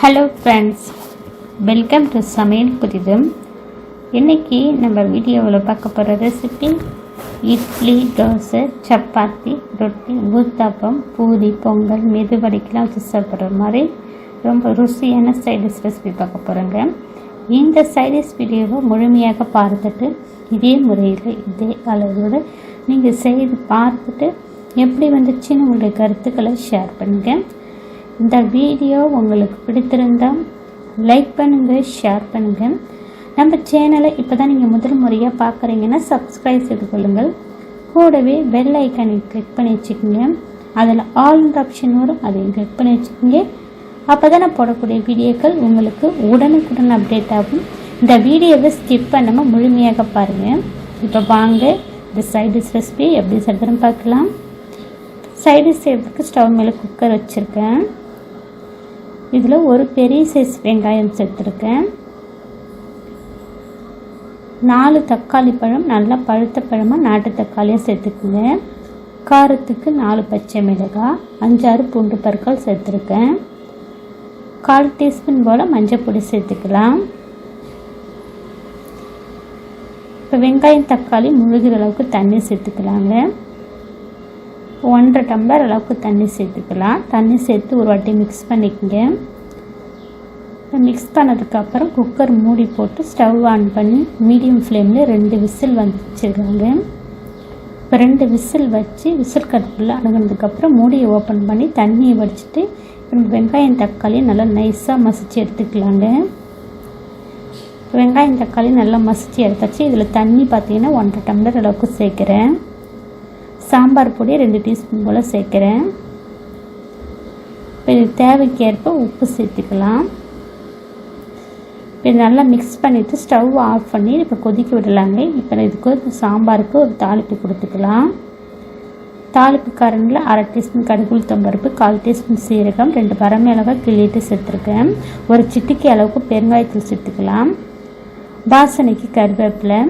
Hello friends welcome to சமையல் புதிதும் இன்றைக்கி நம்ம வீடியோவில் பார்க்க போகிற ரெசிபி இட்லி தோசை சப்பாத்தி ரொட்டி ஊத்தாப்பம் பூரி பொங்கல் மெதுவடைக்கெலாம் வச்சு சாப்பிட்ற மாதிரி ரொம்ப ருசியான சைடிஷ் ரெசிபி பார்க்க போகிறோங்க இந்த சைடிஷ் வீடியோவை முழுமையாக பார்த்துட்டு இதே முறையில் இதே அளவோடு நீங்கள் செய்து பார்த்துட்டு எப்படி வந்துச்சுன்னு உங்களுடைய கருத்துக்களை ஷேர் பண்ணுங்கள் இந்த வீடியோ உங்களுக்கு பிடித்திருந்தால் லைக் பண்ணுங்கள் ஷேர் பண்ணுங்கள் நம்ம சேனலை இப்போ தான் நீங்கள் முதல் முறையாக பார்க்குறீங்கன்னா சப்ஸ்கிரைப் செய்து கொள்ளுங்கள். கூடவே பெல் ஐக்கானை கிளிக் பண்ணி வச்சுக்கோங்க. அதில் ஆல் ஆப்ஷன் வரும் அதையும் கிளிக் பண்ணி வச்சுக்கோங்க. அப்போ தான் நான் போடக்கூடிய வீடியோக்கள் உங்களுக்கு உடனுக்குடன் அப்டேட் ஆகும். இந்த வீடியோவை ஸ்கிப் பண்ணாமல் முழுமையாக பாருங்கள் இப்போ வாங்க இந்த சைடிஷ் ரெசிபி எப்படி செய்கிறதுன்னு பார்க்கலாம். சைடிஷ் செய்கிறதுக்கு ஸ்டவ் மேலே குக்கர் வச்சுருக்கேன். இதில் ஒரு பெரிய சைஸ் வெங்காயம் சேர்த்துருக்கேன். நாலு தக்காளி பழம் நல்லா பழுத்த பழமாக நாட்டு தக்காளியாக சேர்த்துக்குங்க. காரத்துக்கு நாலு பச்சை மிளகாய் அஞ்சாறு பூண்டு பற்கள் சேர்த்துருக்கேன். கால் டீஸ்பூன் போல் மஞ்சள் பொடி சேர்த்துக்கலாம். இப்போ வெங்காயம் தக்காளி முழுகிற அளவுக்கு தண்ணி சேர்த்துக்கலாங்க. ஒன்றரை டம்ளர் அளவுக்கு தண்ணி சேர்த்துக்கலாம். தண்ணி சேர்த்து ஒரு வாட்டி மிக்ஸ் பண்ணிக்கோங்க. மிக்ஸ் பண்ணதுக்கப்புறம் குக்கர் மூடி போட்டு ஸ்டவ் ஆன் பண்ணி மீடியம் ஃப்ளேமில் ரெண்டு விசில் வச்சுருக்காங்க. இப்போ ரெண்டு விசில் வச்சு விசில் கட்டுக்குள்ளே அணுகினதுக்கப்புறம் மூடியை ஓப்பன் பண்ணி தண்ணியை வடிச்சிட்டு வெங்காயம் தக்காளியை நல்லா நைஸாக மசித்து எடுத்துக்கலாங்க. வெங்காயம் தக்காளி நல்லா மசித்து எடுத்தாச்சு. இதில் தண்ணி பார்த்தீங்கன்னா ஒன்றரை டம்ளர் அளவுக்கு சேர்க்குறேன். சாம்பார் பொடி ரெண்டு டீஸ்பூன் போல் சேர்க்குறேன். இப்போ தேவைக்கேற்ப உப்பு சேர்த்துக்கலாம். இப்போ நல்லா மிக்ஸ் பண்ணிவிட்டு ஸ்டவ் ஆஃப் பண்ணி இப்போ கொதிக்க விடலாங்க. இப்போ இதுக்கு சாம்பாருக்கு ஒரு தாளிப்பு கொடுத்துக்கலாம். தாளிப்பு காரணில் அரை டீஸ்பூன் கடுகுள் தொம்பருப்பு கால் டீஸ்பூன் சீரகம் ரெண்டு வரமிளகாய் கிள்ளிட்டு சேர்த்துருக்கேன். ஒரு சிட்டிக்கு அளவுக்கு பெருங்காயத்தூள் சேர்த்துக்கலாம். வாசனைக்கு கருவேப்பிலை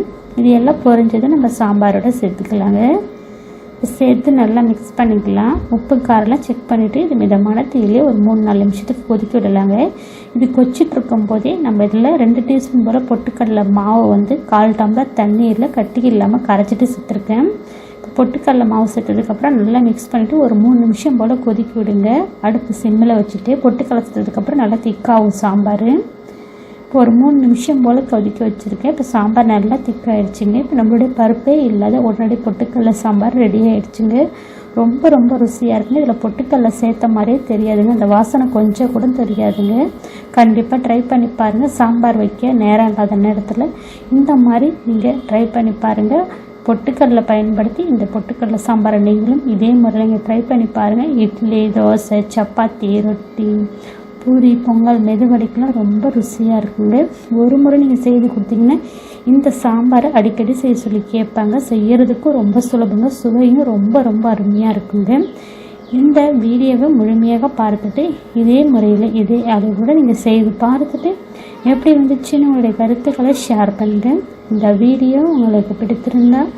இது எல்லாம் பொரிஞ்சதும் நம்ம சாம்பாரோட சேர்த்துக்கலாங்க. சேர்த்து நல்லா மிக்ஸ் பண்ணிக்கலாம். உப்பு காரெல்லாம் செக் பண்ணிவிட்டு இது மிதமான தீயிலே ஒரு மூணு நாலு நிமிஷத்துக்கு கொதிக்க விடலாங்க. இது கொச்சிட்டு இருக்கும் போதே நம்ம இதில் ரெண்டு டீஸ்பூன் போல் பொட்டுக்கடலை மாவு வந்து கால் டம்ளர் தண்ணீரில் கட்டி இல்லாமல் கரைச்சிட்டு சேர்த்துருக்கேன். இப்போ பொட்டுக்கடலை மாவு சேர்த்ததுக்கப்புறம் நல்லா மிக்ஸ் பண்ணிவிட்டு ஒரு மூணு நிமிஷம் போல் கொதிக்க விடுங்க. அடுப்பு சிம்மில் வச்சுட்டு பொட்டுக்கடலை சேர்த்ததுக்கப்புறம் நல்லா திக்காகும் சாம்பார். ஒரு மூணு நிமிஷம் போல் கொதிக்க வச்சுருக்கேன். இப்போ சாம்பார் நல்லா திக்காயிடுச்சுங்க இப்போ நம்மளுடைய பருப்பே இல்லாத உடனடி பொட்டுக்கடலை சாம்பார் ரெடி ஆகிடுச்சிங்க ரொம்ப ரொம்ப ருசியாக இருக்குங்க. இதில் பொட்டுக்கடலை சேர்த்த மாதிரியே தெரியாதுங்க. அந்த வாசனை கொஞ்சம் கூட தெரியாதுங்க. கண்டிப்பாக ட்ரை பண்ணி பாருங்கள் சாம்பார் வைக்க நேரம் இல்லாத நேரத்தில் இந்த மாதிரி நீங்கள் ட்ரை பண்ணி பாருங்கள் பொட்டுக்கடலை பயன்படுத்தி இந்த பொட்டுக்கடலை சாம்பாரை நீங்களும் இதே முறையில் நீங்கள் ட்ரை பண்ணி பாருங்கள் இட்லி தோசை சப்பாத்தி ரொட்டி பூரி பொங்கல் மெதுவடைக்கெலாம் ரொம்ப ருசியாக இருக்குங்க. ஒரு முறை நீங்கள் செய்து கொடுத்தீங்கன்னா இந்த சாம்பாரை அடிக்கடி செய்ய சொல்லி கேட்பாங்க. செய்கிறதுக்கும் ரொம்ப சுலபங்க. சுவையும் ரொம்ப ரொம்ப அருமையாக இருக்குங்க. இந்த வீடியோவை முழுமையாக பார்த்துட்டு இதே முறையில் இதே கூட நீங்கள் செய்து பார்த்துட்டு எப்படி வந்துச்சுன்னு உங்களுடைய கருத்துக்களை ஷேர் பண்ணுங்கள் இந்த வீடியோ உங்களுக்கு பிடித்திருந்தால்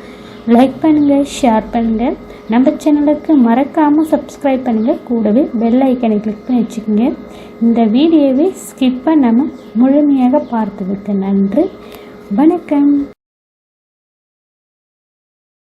லைக் பண்ணுங்கள் ஷேர் பண்ணுங்கள் நம்ம சேனலுக்கு மறக்காமல் சப்ஸ்கிரைப் பண்ணுங்கள் கூடவே பெல் ஐக்கனை கிளிக் பண்ணி வச்சுக்கோங்க. இந்த வீடியோவை ஸ்கிப் பண்ணாமல் முழுமையாக பார்த்ததுக்கு நன்றி. வணக்கம்.